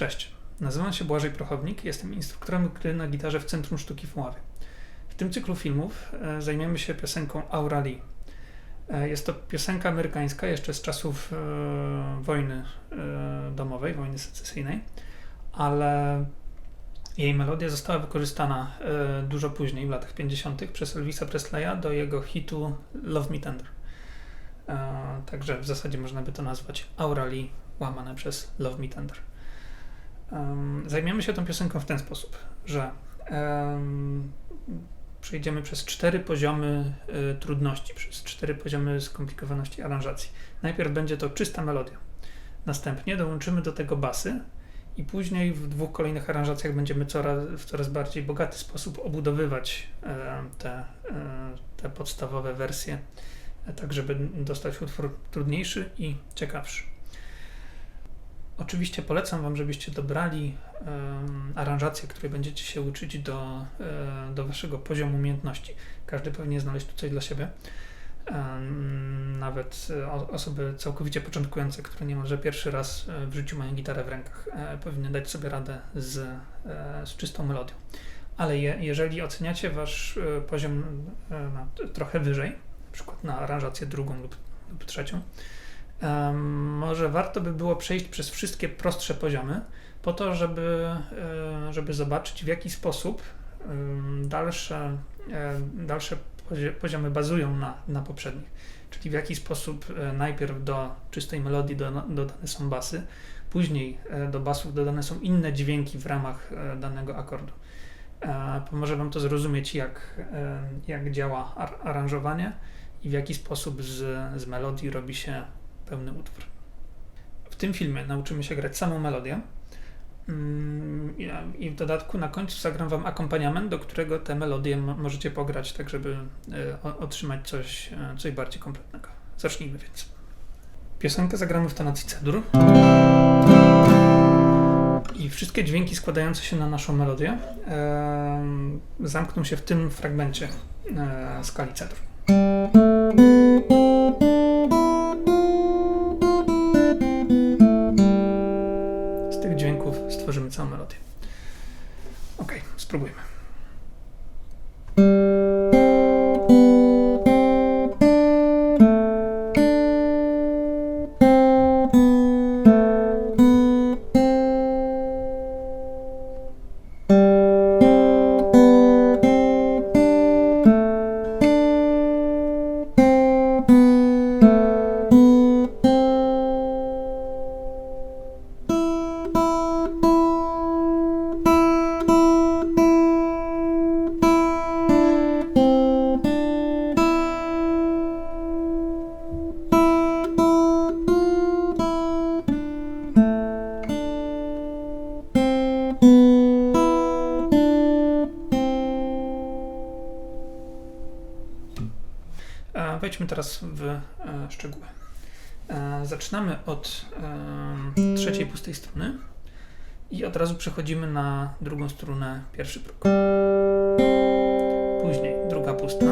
Cześć, nazywam się Błażej Prochownik, jestem instruktorem gry na gitarze w Centrum Sztuki w Puławie. W tym cyklu filmów e, zajmiemy się piosenką Aura Lee. E, jest to piosenka amerykańska jeszcze z czasów e, wojny domowej, wojny secesyjnej, ale jej melodia została wykorzystana dużo później, w latach 50., przez Elvisa Presleya do jego hitu Love Me Tender. Także w zasadzie można by to nazwać Aura Lee łamane przez Love Me Tender. Um, zajmiemy się tą piosenką w ten sposób, że um, przejdziemy przez cztery poziomy y, trudności, przez cztery poziomy skomplikowaności aranżacji. Najpierw będzie to czysta melodia. Następnie dołączymy do tego basy i później w dwóch kolejnych aranżacjach będziemy coraz, w coraz bardziej bogaty sposób obudowywać e, te, e, te podstawowe wersje, e, tak żeby dostać utwór trudniejszy i ciekawszy. Oczywiście polecam Wam, żebyście dobrali aranżację, której będziecie się uczyć do, e, do Waszego poziomu umiejętności. Każdy powinien znaleźć tu coś dla siebie. Nawet e, osoby całkowicie początkujące, które niemalże pierwszy raz e, w życiu mają gitarę w rękach, powinny dać sobie radę z, z czystą melodią. Ale je, jeżeli oceniacie Wasz poziom na, trochę wyżej, na przykład na aranżację drugą lub, lub trzecią, może warto by było przejść przez wszystkie prostsze poziomy, po to, żeby, e, żeby zobaczyć, w jaki sposób dalsze, e, dalsze poziomy bazują na, na poprzednich. Czyli w jaki sposób e, najpierw do czystej melodii dodane są basy, później do basów dodane są inne dźwięki w ramach danego akordu. Pomoże Wam to zrozumieć, jak, jak działa aranżowanie i w jaki sposób z, z melodii robi się pełny utwór. W tym filmie nauczymy się grać samą melodię mm, i w dodatku na końcu zagram Wam akompaniament, do którego te melodie możecie pograć, tak żeby e, otrzymać coś, e, coś bardziej kompletnego. Zacznijmy więc. Piosenkę zagramy w tonacji C-dur. I wszystkie dźwięki składające się na naszą melodię zamkną się w tym fragmencie e, skali C-dur. Stworzymy całą melodię. Ok, spróbujmy. Wejdźmy teraz w e, szczegóły. E, zaczynamy od e, trzeciej pustej struny i od razu przechodzimy na drugą strunę, pierwszy próg. Później druga pusta,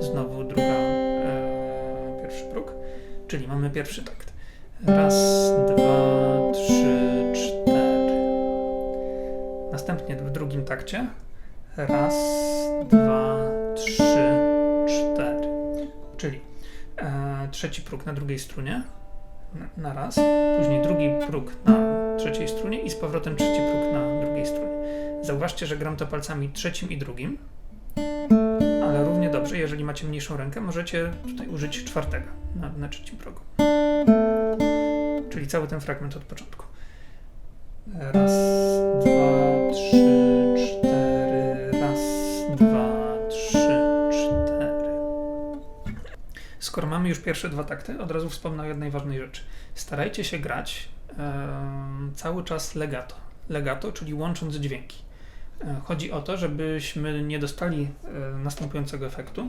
znowu druga, pierwszy próg, czyli mamy pierwszy takt. Raz, dwa, trzy, cztery. Następnie w drugim takcie. Raz, dwa, trzy, trzeci próg na drugiej strunie na, raz, później drugi próg na trzeciej strunie i z powrotem trzeci próg na drugiej strunie. Zauważcie, że gram to palcami trzecim i drugim, ale równie dobrze, jeżeli macie mniejszą rękę, możecie tutaj użyć czwartego na, na trzecim progu. Czyli cały ten fragment od początku. Raz, dwa, trzy, mamy już pierwsze dwa takty, od razu wspomnę o jednej ważnej rzeczy. Starajcie się grać e, cały czas legato. Legato, czyli łącząc dźwięki. E, chodzi o to, żebyśmy nie dostali e, następującego efektu.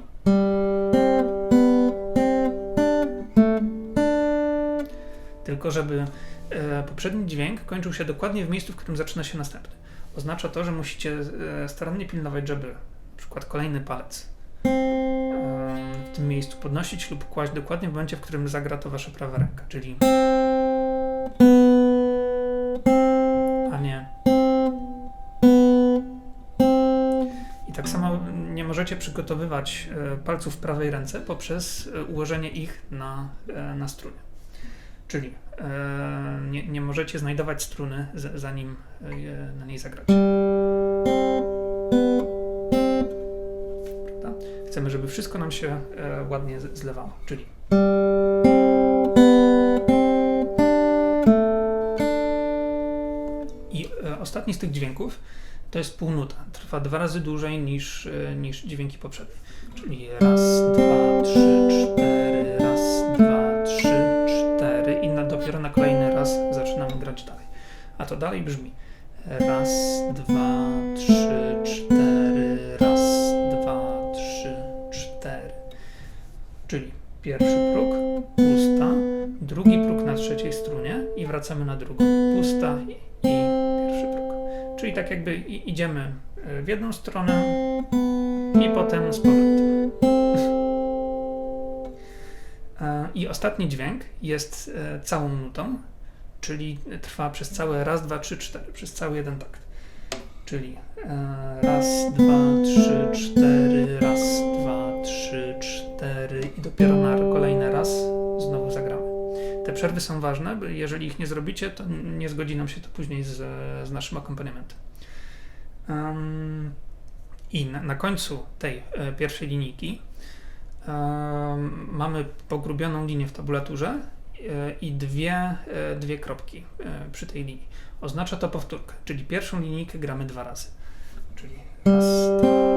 Tylko żeby e, poprzedni dźwięk kończył się dokładnie w miejscu, w którym zaczyna się następny. Oznacza to, że musicie e, starannie pilnować, żeby na przykład kolejny palec miejscu podnosić lub kłaść dokładnie w momencie, w którym zagra to wasza prawa ręka, czyli nie. I tak samo nie możecie przygotowywać e, palców w prawej ręce poprzez e, ułożenie ich na, e, na strunie. Czyli nie, nie możecie znajdować struny, zanim na niej zagracie. Prawda? Chcemy, żeby wszystko nam się e, ładnie zlewało. Czyli I e, ostatni z tych dźwięków to jest półnuta. Trwa dwa razy dłużej niż, e, niż dźwięki poprzednie. Czyli raz, dwa, trzy, cztery, raz, dwa, trzy, cztery i na, dopiero na kolejny raz zaczynamy grać dalej. A to dalej brzmi raz, dwa, jakby idziemy e, w jedną stronę i potem z powrotem. E, I ostatni dźwięk jest e, całą nutą, czyli trwa przez całe raz, dwa, trzy, cztery, przez cały jeden takt. Czyli raz, dwa, trzy, cztery, raz, dwa, trzy, cztery i dopiero na kolejny raz. Te przerwy są ważne, bo jeżeli ich nie zrobicie, to nie zgodzi nam się to później z, z naszym akompaniamentem. Em, I na, na końcu tej e, pierwszej linijki mamy pogrubioną linię w tabulaturze e, i dwie, e, dwie kropki e, przy tej linii. Oznacza to powtórkę, czyli pierwszą linijkę gramy dwa razy. Czyli raz, dwa,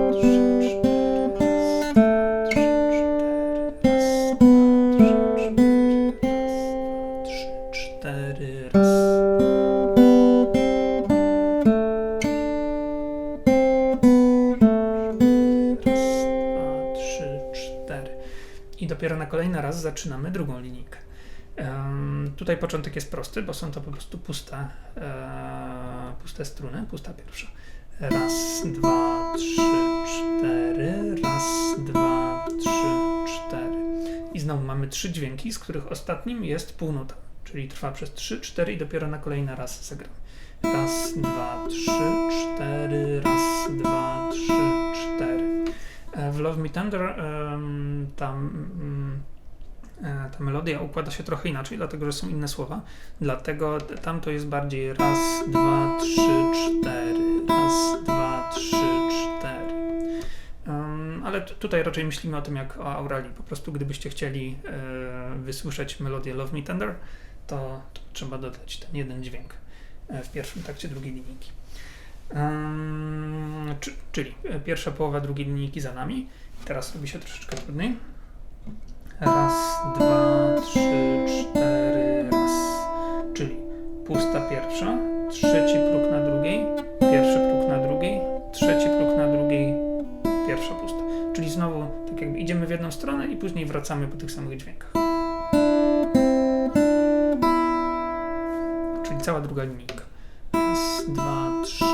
na kolejny raz zaczynamy drugą linijkę. Tutaj początek jest prosty, bo są to po prostu puste, e, puste struny, pusta pierwsza. Raz, dwa, trzy, cztery, raz, dwa, trzy, cztery. I znowu mamy trzy dźwięki, z których ostatnim jest półnuta, czyli trwa przez trzy, cztery i dopiero na kolejny raz zagramy. Raz, dwa, trzy, cztery, raz, dwa, trzy, cztery. E, W Love Me Tender em, tam e, ta melodia układa się trochę inaczej, dlatego że są inne słowa. Dlatego tam to jest bardziej raz, dwa, trzy, cztery. Raz, dwa, trzy, cztery. Em, ale tutaj raczej myślimy o tym jak o aurali. Po prostu gdybyście chcieli e, wysłyszeć melodię Love Me Tender, to, to trzeba dodać ten jeden dźwięk e, w pierwszym takcie drugiej linijki. Czy, czyli e, pierwsza połowa drugiej linijki za nami. Teraz robi się troszeczkę trudniej. Raz, dwa, trzy, cztery, raz. Czyli pusta pierwsza, trzeci próg na drugiej, pierwszy próg na drugiej, trzeci próg na drugiej, pierwsza pusta. Czyli znowu tak jakby idziemy w jedną stronę i później wracamy po tych samych dźwiękach. Czyli cała druga linijka. Raz, dwa, trzy,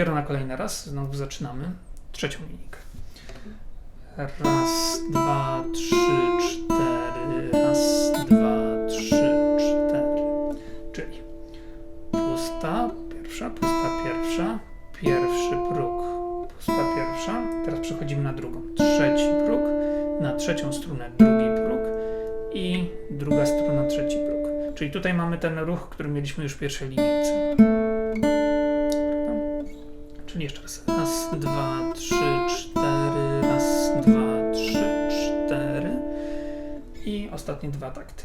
dopiero na kolejny raz znowu zaczynamy trzecią linijkę. Raz, dwa, trzy, cztery, raz, dwa, trzy, cztery. Czyli pusta pierwsza, pusta pierwsza, pierwszy próg, pusta pierwsza. Teraz przechodzimy na drugą. Trzeci próg, na trzecią strunę drugi próg i druga struna trzeci próg. Czyli tutaj mamy ten ruch, który mieliśmy już w pierwszej linijce. Czyli jeszcze raz. Raz, dwa, trzy, cztery, raz, dwa, trzy, cztery. I ostatnie dwa takty.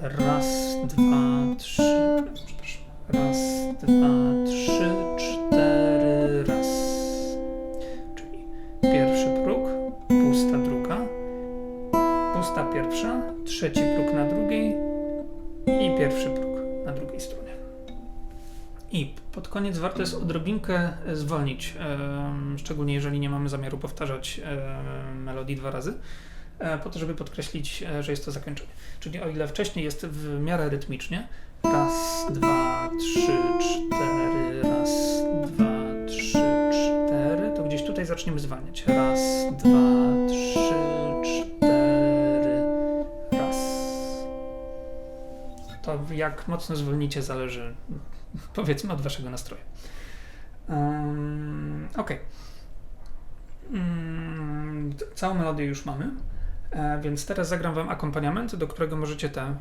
Raz, dwa, trzy, przepraszam. Raz, dwa, trzy, cztery, raz. Czyli pierwszy próg, pusta druga, pusta pierwsza, trzeci próg na drugiej i pierwszy próg na drugiej stronie. I pod koniec warto jest odrobinkę e, zwolnić, szczególnie jeżeli nie mamy zamiaru powtarzać em, melodii dwa razy, e, po to, żeby podkreślić, e, że jest to zakończenie. Czyli o ile wcześniej jest w miarę rytmicznie, raz, dwa, trzy, cztery, raz, dwa, trzy, cztery, to gdzieś tutaj zaczniemy zwalniać. Raz, dwa, trzy, cztery. Raz. To jak mocno zwolnicie zależy powiedzmy od waszego nastroju. Um, ok. Mm, całą melodię już mamy, e, więc teraz zagram wam akompaniament, do którego możecie te, e,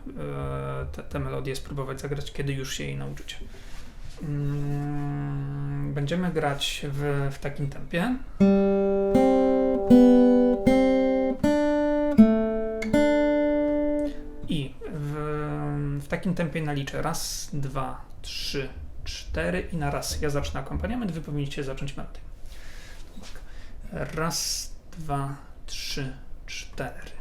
te, te melodie spróbować zagrać, kiedy już się jej nauczycie. Mm, będziemy grać w, w takim tempie. Takim tempie naliczę raz, dwa, trzy, cztery i na raz. Ja zacznę akompaniament, wy powinniście zacząć melodię. Raz, dwa, trzy, cztery.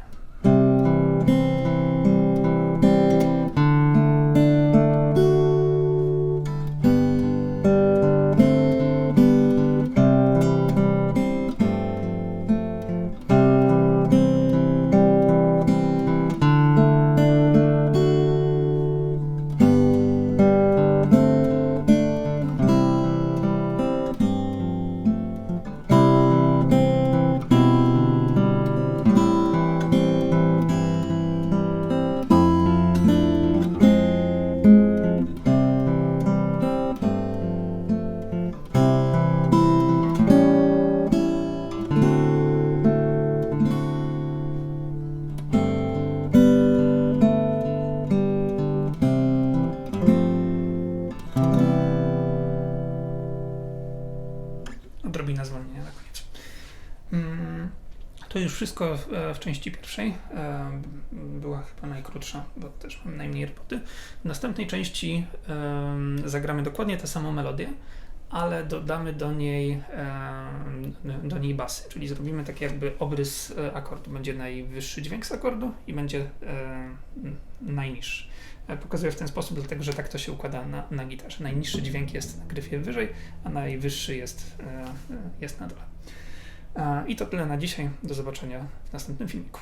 Wszystko w, części pierwszej. E, Była chyba najkrótsza, bo też mam najmniej roboty. W następnej części zagramy dokładnie tę samą melodię, ale dodamy do niej, do niej basy, czyli zrobimy taki jakby obrys e, akordu. Będzie najwyższy dźwięk z akordu i będzie e, najniższy. E, Pokazuję w ten sposób, dlatego że tak to się układa na, na gitarze. Najniższy dźwięk jest na gryfie wyżej, a najwyższy jest, e, e, jest na dole. E, I to tyle na dzisiaj. Do zobaczenia w następnym filmiku.